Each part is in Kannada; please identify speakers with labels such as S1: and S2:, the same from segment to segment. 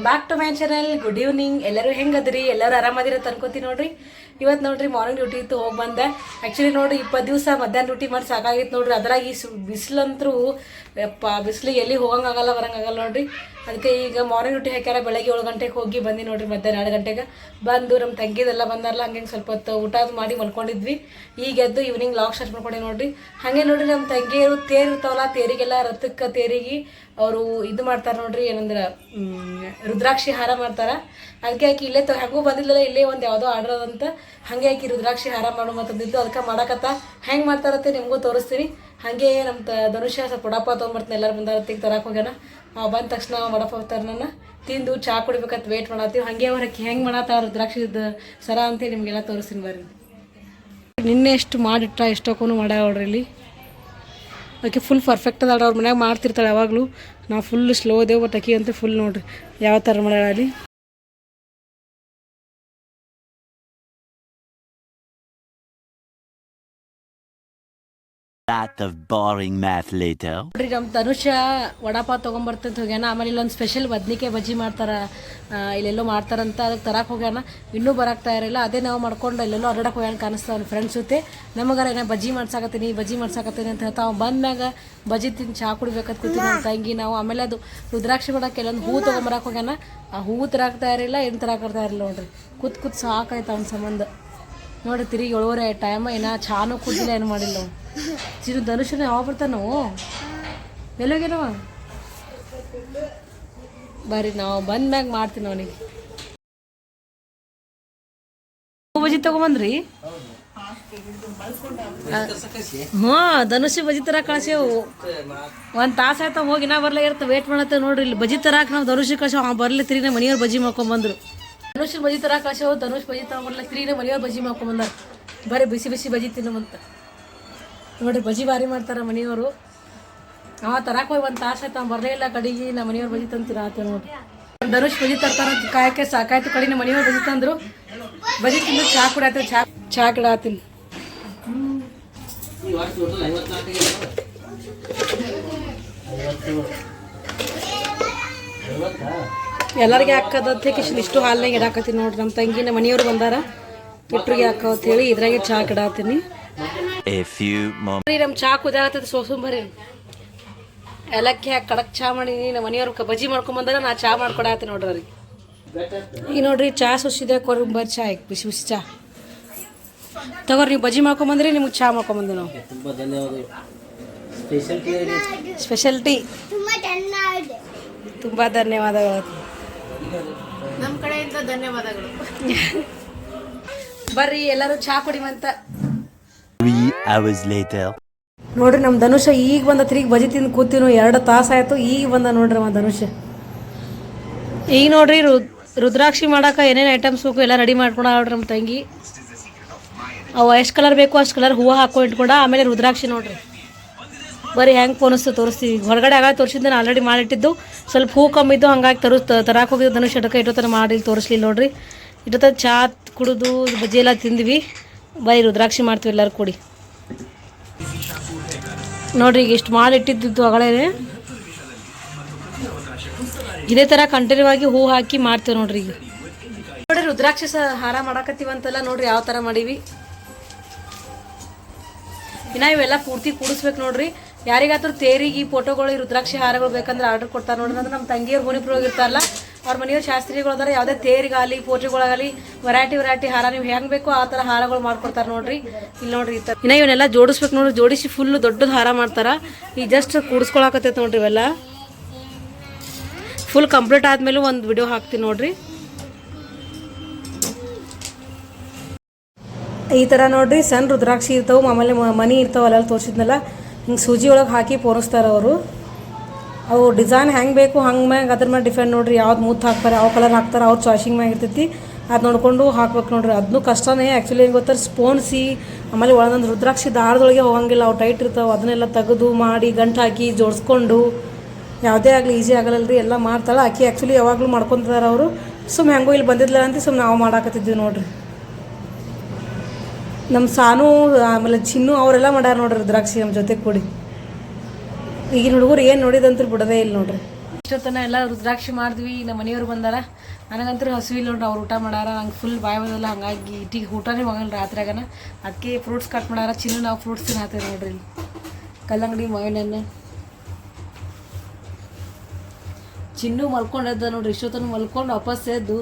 S1: Welcome back to my channel good evening ಎಲ್ಲರೂ ಹೆಂಗದ್ರಿ? ಎಲ್ಲರೂ ಆರಾಮದಿರ ಅನ್ಕೋತೀನಿ ನೋಡ್ರಿ. ಇವತ್ತು ನೋಡ್ರಿ ಮಾರ್ನಿಂಗ್ ಡ್ಯೂಟಿ ಇತ್ತು, ಹೋಗಿ ಬಂದೆ. ಆ್ಯಕ್ಚುಲಿ ನೋಡ್ರಿ ಇಪ್ಪತ್ತು ದಿವಸ ಮಧ್ಯಾಹ್ನ ಡ್ಯೂಟಿ ಮಾಡಿ ಸಾಕಾಗಿತ್ತು ನೋಡ್ರಿ. ಅದ್ರಾಗ ಈ ಬಿಸಿಲಂತರೂ ಬಿಸಿಲು ಎಲ್ಲಿ ಹೋಗಂಗಾಗಲ್ಲ ಬರಂಗಾಗಲ್ಲ ನೋಡ್ರಿ. ಅದಕ್ಕೆ ಈಗ ಮಾರ್ನಿಂಗ್ ಡ್ಯೂಟಿ ಹಾಕ್ಯಾರ, ಬೆಳಗ್ಗೆ ಏಳು ಗಂಟೆಗೆ ಹೋಗಿ ಬಂದು ನೋಡ್ರಿ, ಮಧ್ಯಾಹ್ನ ಎರಡು ಗಂಟೆಗೆ. ಬಂದು ನಮ್ಮ ತಂಗಿದೆಲ್ಲ ಬಂದಾರಲ್ಲ ಹಂಗೆ ಸ್ವಲ್ಪ ಹೊತ್ತು ಊಟ ಮಾಡಿ ಮಲ್ಕೊಂಡಿದ್ವಿ. ಈಗ ಎದ್ದು ಈವ್ನಿಂಗ್ ಲಾಕ್ ಸ್ಟಾರ್ಟ್ ಮಾಡ್ಕೊಂಡೆ ನೋಡ್ರಿ. ಹಾಗೆ ನೋಡ್ರಿ ನಮ್ಮ ತಂಗಿಯರು ತೇರು ಇರ್ತಾವಲ್ಲ ತೇರಿಗೆಲ್ಲ ರಥಕ್ಕೆ ತೇರಿಗೆ ಅವರು ಇದು ಮಾಡ್ತಾರೆ ನೋಡ್ರಿ, ಏನಂದ್ರೆ ರುದ್ರಾಕ್ಷಿ ಹಾರ ಮಾಡ್ತಾರೆ. ಅದಕ್ಕೆ ಆಕಿ ಇಲ್ಲೇ ತ, ಹೆಂಗೂ ಬಂದಿಲ್ಲಲ್ಲ, ಇಲ್ಲೇ ಒಂದು ಯಾವುದೋ ಆರ್ಡರ್ ಅದಂತ. ಹಾಗೆ ಆಕಿ ರುದ್ರಾಕ್ಷಿ ಹಾರ ಮಾಡು ಇದ್ದು ಅದಕ್ಕೆ ಮಾಡಕತ್ತ. ಹೆಂಗೆ ಮಾಡ್ತಾರತ್ತೆ ನಿಮಗೂ ತೋರಿಸ್ತೀನಿ. ಹಾಗೆ ನಮ್ಮ ತ, ಧನುಷ ಸ್ವಲ್ಪ ವಡಾಪ ತೊಗೊಂಬರ್ತೀನಿ ಎಲ್ಲರೂ ಬಂದಾರತ್ತಿಗೆ ತರಕ್ಕೆ ಹೋಗ್ಯಾನ. ಅವ ಬಂದ ತಕ್ಷಣ ವಡಾಪ ಹೋಗ್ತಾರೆ ನನ್ನ ತಿಂದು ಚಾ ಕುಡಿಬೇಕಂತ ವೇಟ್ ಮಾಡತ್ತೀವಿ. ಹಾಗೆ ಹೊರಕ್ಕೆ ಹೆಂಗೆ ಮಾಡತ್ತಾರ ದ್ರಾಕ್ಷಿದ ಸರ ಅಂತೇಳಿ ನಿಮಗೆಲ್ಲ ತೋರಿಸ್ತೀನಿ ಬರ್ರಿ. ನಿನ್ನೆ ಎಷ್ಟು ಮಾಡಿಟ್ಟ ಎಷ್ಟೊಕ್ಕೂ ಮಾಡ್ಯಾವ ನೋಡ್ರಿ ಇಲ್ಲಿ. ಆಕೆ ಫುಲ್ ಪರ್ಫೆಕ್ಟ್ ಅದಾಳ ಅವ್ರ ಮನ್ಯಾಗ ಮಾಡ್ತಿರ್ತಾಳೆ ಯಾವಾಗಲೂ. ನಾವು ಫುಲ್ ಸ್ಲೋ ಅದೇವು ಬಟ್ ಆಕೆ ಅಂತೂ ಫುಲ್ ನೋಡ್ರಿ. ಯಾವ ಥರ ಮಾಡ್ಯಾಳ ಅಲ್ಲಿ?
S2: Lot of boring math later.
S1: ನೋಡ್ರಿ ನಮ್ಮ ಧನುಷ ವಡಾಪಾವ್ ತೊಗೊಂಬರ್ತಂತ ಹೋಗ್ಯಾನ. ಆಮೇಲೆ ಇಲ್ಲೊಂದು ಸ್ಪೆಷಲ್ ಬದ್ನಿಕಾಯಿ ಬಜ್ಜಿ ಮಾಡ್ತಾರ. ಇಲ್ಲೆಲ್ಲೋ ಮಾಡ್ತಾರಂತ ಅದಕ್ಕೆ ತರಕ್ಕೆ ಹೋಗ್ಯಾನ. ಇನ್ನೂ ಬರಕ್ ಇರಲಿಲ್ಲ ಅದೇ ನಾವು ಮಾಡ್ಕೊಂಡು ಇಲ್ಲೆಲ್ಲೋ ಅರಡಕ್ಕೆ ಹೋಗ್ಯಾನ ಕಾಣಿಸ್ತಾವ ಅವ್ನ ಫ್ರೆಂಡ್ಸ್ ಜೊತೆ. ನಮಗಾರ ಏನೋ ಬಜ್ಜಿ ಮಾಡ್ಸಾಕತ್ತೀನಿ ಬಜ್ಜಿ ಮಾಡ್ಸಾಕತ್ತೀನಿ ಅಂತ ಹೇಳ್ತಾ ಅವ್ನು ಬಂದ್ಮ್ಯಾಗ ಬಜ್ಜಿ ತಿಂದು ಚಾ ಕುಡಿಬೇಕಂತ ಕೂತೀನಿ ನಮ್ಮ ತಂಗಿ. ನಾವು ಆಮೇಲೆ ಅದು ರುದ್ರಾಕ್ಷಿ ಮಾಡಕ್ಕೆ ಕೆಲವೊಂದು ಹೂ ತೊಗೊಂಬರಕ್ಕೆ ಹೋಗ್ಯಾನ. ಆ ಹೂ ತರಕ್ಕೆ ಇರಲಿಲ್ಲ ಏನು ತರಾಕರ್ತಾ ಇರಲಿಲ್ಲ ನೋಡ್ರಿ. ಕುತ್ ಕೂತ್ ಸಾಕಾಯ್ತು ಅವ್ನ ಸಂಬಂಧ. ನೋಡಿ, ತಿರುಗಿ ಏಳುವರೆ ಟೈಮ್ ಏನ ಚಾನು ಕುಡ್ದಿಲ್ಲ, ಏನು ಮಾಡಿಲ್ಲ ಚಿರು ಧನುಷನ ಯಾವಾಗ ಬರ್ತಾನ ಎಲ್ಲೋಗ್ಯನವ ಬರ್ರಿ, ನಾವು ಬಂದ್ಮ್ಯಾಗ ಮಾಡ್ತೀನಿ ಅವನಿಗೆ. ಬಜಿ ತಗೊಂಬಂದ್ರಿ? ಹ್ಞೂ ಧನುಷ್ ಬಜಿ ತರ ಕಳ್ಸೇವು ಒಂದ್ ತಾಸು ಆಯ್ತಾ, ಹೋಗಿ ನಾ ಬರ್ಲೇ ಇರ್ತ ವೇಟ್ ಮಾಡತ್ತೆ ನೋಡ್ರಿ ಇಲ್ಲಿ. ಬಜಿ ತರಕ ನಾವು ಧನುಷ್ ಕಳ್ಸೇವು ಬರ್ಲಿ, ತಿರುಗಿ ಮನೆಯವ್ರು ಮಾಡ್ಕೊಂಡ್ ಮಾಡ್ಕೊಂಬಂದ್ರು. ಧನುಷ್ ಬಜಿ ತರ ಕಳ್ಸೇವು ಧನುಷ್ ಬಜಿ ತಗೊಂಬರ್ಲ ತಿರುಗಿ ಮನೆಯವ್ರು ಬಜಿ ಮಾಡ್ಕೊಂಬಂದಾರ. ಬರೀ ಬಿಸಿ ಬಿಸಿ ಬಜಿ ತಿನ್ನುವಂತ. ನೋಡ್ರಿ ಬಜಿ ಭಾರಿ ಮಾಡ್ತಾರ ಮನೆಯವರು. ಆ ತರಾಕ್ ಹೋಗಿ ಒಂದು ತಾಸು ಆಯ್ತು ಬರಲೇ ಇಲ್ಲ ಕಡೆಗೆ ನಮ್ಮ ಮನೆಯವ್ರು ಬಜಿ ತಂತೀರ ಆತ ನೋಡ್ರಿ. ಧನುಷ್ ಬಜಿ ತರ್ತಾರ ಕಾಯಕ್ಕೆ ಸಾಕಾಯ್ತು ಕಡೆ ನಮ್ಮ ಮನೆಯವ್ರು ಬಜಿ ತಂದ್ರು. ಬಜಿ ತಿಂದು ಚಾ ಕುಡಾತೀನಿ ಚಾ ಚಾ ಕಿಡಾತೀನಿ ಎಲ್ಲರಿಗೆ ಹಾಕದತ್ತೆ ಕಿಶನ್ ಇಷ್ಟು ಹಾಲ್ನಾಗ ಇಡಾಕತ್ತೀನಿ ನೋಡ್ರಿ. ನಮ್ಮ ತಂಗಿ ನಮ್ಮ ಮನೆಯವ್ರು ಬಂದಾರ. ಇಟ್ರಿಗೆ ಅಂತ ಹೇಳಿ ಇದ್ರಾಗೆ ಚಾ ಕಿಡಾತೀನಿ ನಮ್ಮ ಚಾ ಕುದಾಗತ್ತದ ಸೋಸುಂಬರಿ ಏಲಕ್ಕಿ ಹಾಕಿ ಕಡಕ್ ಚಾ ಮಾಡೀನಿ ನಮ್ಮ ಮನೆಯವ್ರು ಬಜಿ ಮಾಡ್ಕೊಂಡ್ ಬಂದಾರ ನಾ ಚಾ ಮಾಡ್ಕೊಡಾತೀನಿ ನೋಡ್ರಿ ಅವ್ರಿಗೆ. ಈಗ ನೋಡ್ರಿ ಚಾ ಸುಸಿದೆ ಕೊರಂಬರ್ ಬರ್ರಿ ಚಾ ಹಾಕಿ ಬಿಸಿ ಬಿಸಿ ಚಾ. ತಗೋರಿ ನೀವು ಬಜ್ಜಿ ಮಾಡ್ಕೊಂಬಂದ್ರಿ ನಿಮ್ಗೆ ಚಾ ಮಾಡ್ಕೊಂಬಂದ್ರಿ ನಾವು.
S3: ಸ್ಪೆಷಲ್ಟಿ ಸ್ಪೆಷಲ್ ಟೀ
S1: ತುಂಬ ಧನ್ಯವಾದಗಳು.
S4: ನಮ್ಮ ಕಡೆಯಿಂದ ಧನ್ಯವಾದಗಳು.
S1: ಬರ್ರಿ ಎಲ್ಲರೂ ಚಾ ಕುಡಿಮಂತ
S2: Three hours later.
S1: ನೋಡ್ರಿ ನಮ್ಮ ಧನುಷ ಈಗ ಬಂದ ತಿರುಗಿ ಬಜಿ ತಿಂದು ಕೂತಿನ ಎರಡು ತಾಸ ಆಯ್ತು ಈಗ ಬಂದ ನೋಡ್ರಿ ಅವ ಧನುಷ. ಈಗ ನೋಡ್ರಿ ರುದ್ರಾಕ್ಷಿ ಮಾಡಾಕ ಏನೇನ್ ಐಟಮ್ಸ್ ಬೇಕು ಎಲ್ಲ ರೆಡಿ ಮಾಡ್ಕೊಂಡ ನೋಡ್ರಿ ನಮ್ಮ ತಂಗಿ. ಅವು ಎಷ್ಟು ಕಲರ್ ಬೇಕು ಅಷ್ಟು ಕಲರ್ ಹೂವು ಹಾಕೊಂಡು ಇಟ್ಕೊಂಡ ಆಮೇಲೆ ರುದ್ರಾಕ್ಷಿ ನೋಡ್ರಿ. ಬರೀ ಹೆಂಗೆ ಪೋನಿಸ್ತು ತೋರಿಸ್ತೀವಿ. ಹೊರಗಡೆ ಆಗ ತೋರಿಸಿದ್ದು ನಾನು ಆಲ್ರೆಡಿ ಮಾಡಿಟ್ಟಿದ್ದು. ಸ್ವಲ್ಪ ಹೂ ಕಮ್ಮಿದ್ದು ಹಂಗಾಗಿ ತರಿಸ್ ತರಕ್ಕೆ ಹೋಗಿದ್ದು ಧನುಷ್ ಅಡಕ ಇಟ್ಟೋತನ ಮಾಡಿ ತೋರಿಸ್ಲಿಲ್ಲ ನೋಡ್ರಿ. ಇಟ್ಟೋತ ಚಾ ಕುಡಿದು ಬಜ್ಜಿ ಎಲ್ಲ ತಿಂದ್ವಿ. ಬರೀ ರುದ್ರಾಕ್ಷಿ ಮಾಡ್ತೀವಿ ಎಲ್ಲರೂ ಕೂಡಿ. ನೋಡ್ರಿ ಈಗ ಇಷ್ಟು ಮಾಡಿ ಇಟ್ಟಿದ್ದು ಅಗಳೇ ಇದೇ ಥರ ಕಂಟಿನ್ಯೂ ಆಗಿ ಹೂ ಹಾಕಿ ಮಾಡ್ತೇವೆ ನೋಡ್ರಿ ಈಗ. ನೋಡ್ರಿ ರುದ್ರಾಕ್ಷಿ ಸಹ ಹಾರ ಮಾಡಾಕತ್ತೀವಂತೆಲ್ಲ ನೋಡ್ರಿ ಯಾವ ಥರ ಮಾಡೀವಿ. ಇನ್ನ ಇವೆಲ್ಲ ಪೂರ್ತಿ ಕೂಡಿಸ್ಬೇಕು ನೋಡ್ರಿ. ಯಾರಿಗಾದ್ರೂ ತೇರಿಗೆ, ಫೋಟೋಗಳು ರುದ್ರಾಕ್ಷಿ ಹಾರಗಳು ಬೇಕಂದ್ರೆ ಆರ್ಡರ್ ಕೊಡ್ತಾರೆ ನೋಡ್ರಿ ಅಂದ್ರೆ ನಮ್ಮ ತಂಗಿಯವ್ರು ಹೋಣಿಪ್ರು ಹೋಗಿರ್ತಾರಲ್ಲ ಅವ್ರ ಮನೆಯವ್ರು ಶಾಸ್ತ್ರಿಗಳು ಅದಾರ, ಯಾವುದೇ ತೇರಿಗಾಗಲಿ, ಫೋಟೋಗಳಾಗಲಿ ವೆರೈಟಿ ವೆರೈಟಿ ಹಾರ, ನೀವು ಹೆಂಗೆ ಬೇಕೋ ಆ ಥರ ಹಾರಗಳು ಮಾಡ್ಕೊಡ್ತಾರೆ ನೋಡ್ರಿ. ಇಲ್ಲಿ ನೋಡ್ರಿ ಈ ಥರ ಇನ್ನ ಇವನ್ನೆಲ್ಲ ಜೋಡಿಸ್ಬೇಕು ನೋಡ್ರಿ, ಜೋಡಿಸಿ ಫುಲ್ ದೊಡ್ಡದು ಹಾರ ಮಾಡ್ತಾರೆ. ಈ ಜಸ್ಟ್ ಕೂಡಿಸ್ಕೊಳಕತ್ತೈತೆ ನೋಡ್ರಿ ಇವೆಲ್ಲ. ಫುಲ್ ಕಂಪ್ಲೀಟ್ ಆದ್ಮೇಲೆ ಒಂದು ವಿಡಿಯೋ ಹಾಕ್ತೀನಿ ನೋಡ್ರಿ. ಈ ಥರ ನೋಡ್ರಿ, ಸಣ್ಣ ರುದ್ರಾಕ್ಷಿ ಇರ್ತಾವೆ ಆಮೇಲೆ ಮನಿ ಇರ್ತಾವೆ ಅಲ್ಲೆಲ್ಲ ತೋರಿಸಿದ್ನಲ್ಲ. ಹಿಂಗೆ ಸೂಜಿ ಒಳಗೆ ಹಾಕಿ ಪೋಣಿಸ್ತಾರೆ ಅವರು. ಅವು ಡಿಸೈನ್ ಹೆಂಗೆ ಬೇಕು, ಹಂಗೆ ಮ್ಯಾಗ ಅದ್ರ ಮೇಲೆ ಡಿಫೆಂಡ್ ನೋಡ್ರಿ ಯಾವ್ದು ಮೂತ್ ಹಾಕ್ತಾರೆ, ಯಾವ ಕಲರ್ ಹಾಕ್ತಾರೆ, ಅವ್ರ ಚಾಯ್ಸಿಂಗ್ ಮ್ಯಾಗ ಇರ್ತೈತಿ. ಅದು ನೋಡಿಕೊಂಡು ಹಾಕ್ಬೇಕು ನೋಡ್ರಿ. ಅದನ್ನು ಕಷ್ಟನೇ. ಆ್ಯಕ್ಚುಲಿ ಏನು ಗೊತ್ತಾರೆ ಸ್ಪೋನ್ಸಿ ಆಮೇಲೆ ಒಳಗೊಂದು ರುದ್ರಾಕ್ಷಿ ದಾರದೊಳಗೆ ಹೋಗಂಗಿಲ್ಲ. ಅವು ಟೈಟ್ ಇರ್ತಾವೆ. ಅದನ್ನೆಲ್ಲ ತೆಗೆದು ಮಾಡಿ, ಗಂಟು ಹಾಕಿ ಜೋಡಿಸ್ಕೊಂಡು ಯಾವುದೇ ಆಗಲಿ ಈಸಿ ರೀ ಎಲ್ಲ ಮಾಡ್ತಾಳೆ. ಆಕೆ ಆ್ಯಕ್ಚುಲಿ ಯಾವಾಗಲೂ ಮಾಡ್ಕೊತಾರೆ ಅವರು. ಸುಮ್ಮನೆ ಹೆಂಗೋ ಇಲ್ಲಿ ಬಂದಿದ್ಲ ಅಂತ ಸುಮ್ಮನೆ ನಾವು ಮಾಡಾಕತ್ತಿದ್ವಿ ನೋಡ್ರಿ. ನಮ್ಮ ಸಾನು, ಆಮೇಲೆ ಚಿನ್ನು ಅವರೆಲ್ಲ ಮಾಡ್ಯಾರ ನೋಡ್ರಿ ದ್ರಾಕ್ಷಿ ನಮ್ಮ ಜೊತೆ ಕೂಡಿ. ಈಗಿನ ಹುಡುಗರು ಏನು ನೋಡಿದಂತರು ಬಿಡೋದೇ ಇಲ್ಲ ನೋಡ್ರಿ. ಇಷ್ಟೊತ್ತನ ಎಲ್ಲ ರುದ್ರಾಕ್ಷಿ ಮಾಡಿದ್ವಿ, ನಮ್ಮ ಮನೆಯವ್ರು ಬಂದಾರ. ನನಗಂತೂ ಹಸಿವಿಲ್ಲ ನೋಡ್ರಿ, ಅವ್ರು ಊಟ ಮಾಡಾರ. ನಂಗೆ ಫುಲ್ ಬಾಯ್ ಬಂದಲ್ಲ ಹಂಗಾಗಿ ಇಟ್ಟಿಗೆ ಊಟನೇ ಹೋಗಲ್ಲ ರಾತ್ರಿಯಾಗನ ಅದಕ್ಕೆ ಫ್ರೂಟ್ಸ್ ಕಟ್ ಮಾಡಾರ. ಚಿನ್ನು ನಾವು ಫ್ರೂಟ್ಸ್ ತಿನ್ನತ್ತೇವೆ ನೋಡ್ರಿ ಇಲ್ಲಿ. ಕಲ್ಲಂಗಡಿ ಮಾವಿನಣ್ಣು ಚಿನ್ನು ಮಲ್ಕೊಂಡದ್ದ ನೋಡ್ರಿ, ಇಷ್ಟೊತ್ತನ ಮಲ್ಕೊಂಡು ವಾಪಸ್ ಎದ್ದು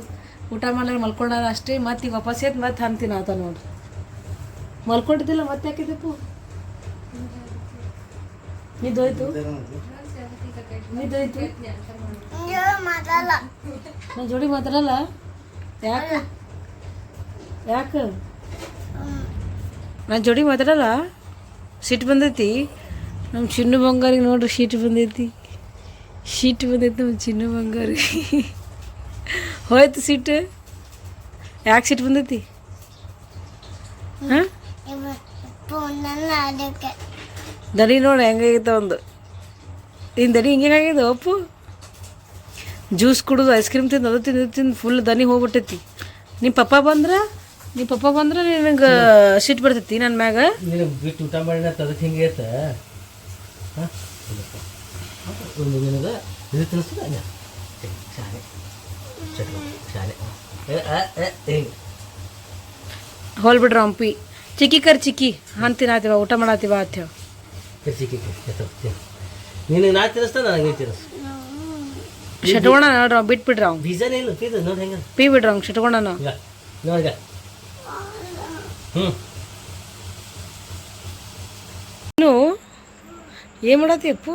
S1: ಊಟ ಮಾಡಲಿ ಮಲ್ಕೊಂಡಾರ ಅಷ್ಟೇ. ಮತ್ತೆ ಈಗ ವಾಪಸ್ ಎದ್ದು ಮತ್ತೆ ಹಂತಿನ ಆತ ನೋಡ್ರಿ. ಮಲ್ಕೊಂಡಿದ್ದಿಲ್ಲ ಮತ್ತೆ ಹಾಕಿದ್ದಪ್ಪು ನಿದ್ದೋಯ್ತು? ನಿದ್ದೋಯ್ತು? ನನ್ನ ಜೋಡಿ ಮಾತಾಡಲ್ಲ? ಯಾಕೆ? ಯಾಕೆ? ನನ್ನ ಜೋಡಿ ಮಾತಾಡಲ್ಲ? ಸಿಟ್ಟು ಬಂದೈತಿ. ನಮ್ಮ ಚಿನ್ನು ಬಂಗಾರಿಗೆ ನೋಡ್ರಿ ಶೀಟ್ ಬಂದೈತಿ. ಶೀಟ್ ಬಂದೈತಿ ನಮ್ಮ ಚಿನ್ನು ಬಂಗಾರಿಗೆ. ಹೋಯ್ತು ಸಿಟ್ಟು ಯಾಕೆ ಸಿಟ್ಟು ಬಂದೈತಿ? ಹಾಂ? ದನಿ ನೋಡಿ ಹೆಂಗಾಗಿತ್ತು ಒಂದು. ನಿನ್ನ ದನಿ ಹಿಂಗಾಗಿದೆ ಅಪ್ಪು ಜ್ಯೂಸ್ ಕುಡಿದು ಐಸ್ ಕ್ರೀಮ್ ತಿಂದು ಅದು ತಿಂದು ತಿಂದು ಫುಲ್ ದನಿ ಹೋಗ್ಬಿಟ್ಟೈತಿ. ನಿಮ್ಮ ಪಪ್ಪ ಬಂದ್ರೆ? ನಿಮ್ಮ ಪಪ್ಪ ಬಂದ್ರೆ ನಿನಗೆ ಸಿಟ್ಟು ಬರ್ತೈತಿ ನನ್ನ ಮ್ಯಾಗ?
S3: ನಿನಗೆ ಬಿಟ್ಟು ಊಟ ಮಾಡಿನ ತದಕ್ಕೆ ಹಿಂಗೆ ಐತೆ ನಿನಗೆ ಇದು ತಿನ್ನಿಸ್ತದ ಶಾಲೆ. ಶಾಲೆ. ಏ ಆ,
S1: ಚಿಕ್ಕಿ ಕರ್ ಚಿಕ್ಕಿ ಹಂಗೆ ತಿನ್ನತ್ತೀವ ಊಟ ಮಾಡತ್ತೀವ ಅತ್ತೇವ
S3: ಕರ್ಚಿಕೆ ನಿನಗೆ ನಾ ತಿನ್ನಿಸ್ತಾ ನನಗೆ ತಿನ್ನಿಸ್.
S1: ಶಟ್ಕೋಣ ನೋಡ್ರಿ ಅವ್ನು ಬಿಟ್ಬಿಡ್ರಿ ಅವ್ನು.
S3: ಬೀಜನೇ ಇಲ್ಲ ಬೀಜ ನೋಡಿ ಹೆಂಗೆ
S1: ಪೀ ಬಿಡ್ರಿ ಅವ್ನು ಶಟ್ಕೋಣ
S3: ನೋಡಿಗ ಹ್ಞೂ
S1: ಇನ್ನು ಏನು ಮಾಡತ್ತಿ ಅಪ್ಪು?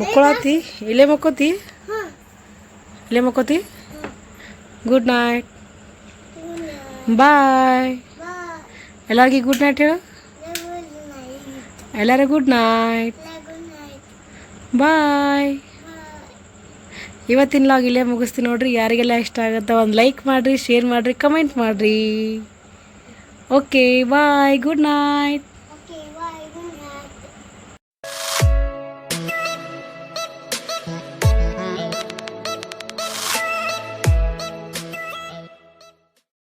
S1: ಮುಕ್ಕೊಳತಿ ಇಲ್ಲೇ ಮಕ್ಕೋತಿ? ಇಲ್ಲೇ ಮಕ್ಕೋತಿ? ಗುಡ್ ನೈಟ್ ಬಾಯ್ ಎಲ್ಲರಿಗೂ ಗುಡ್ ನೈಟ್ ಹೇಳು. ಎಲ್ಲರೂ ಗುಡ್ ನೈಟ್ ಬಾಯ್ ಇವತ್ತಿನ ಲಾಗ್ ಇಲ್ಲೇ ಮುಗಿಸ್ತೀನಿ ನೋಡ್ರಿ. ಯಾರಿಗೆಲ್ಲ ಇಷ್ಟ ಆಗುತ್ತೆ ಒಂದು ಲೈಕ್ ಮಾಡಿರಿ ಶೇರ್ ಮಾಡಿರಿ ಕಮೆಂಟ್ ಮಾಡಿರಿ. Okay bye good night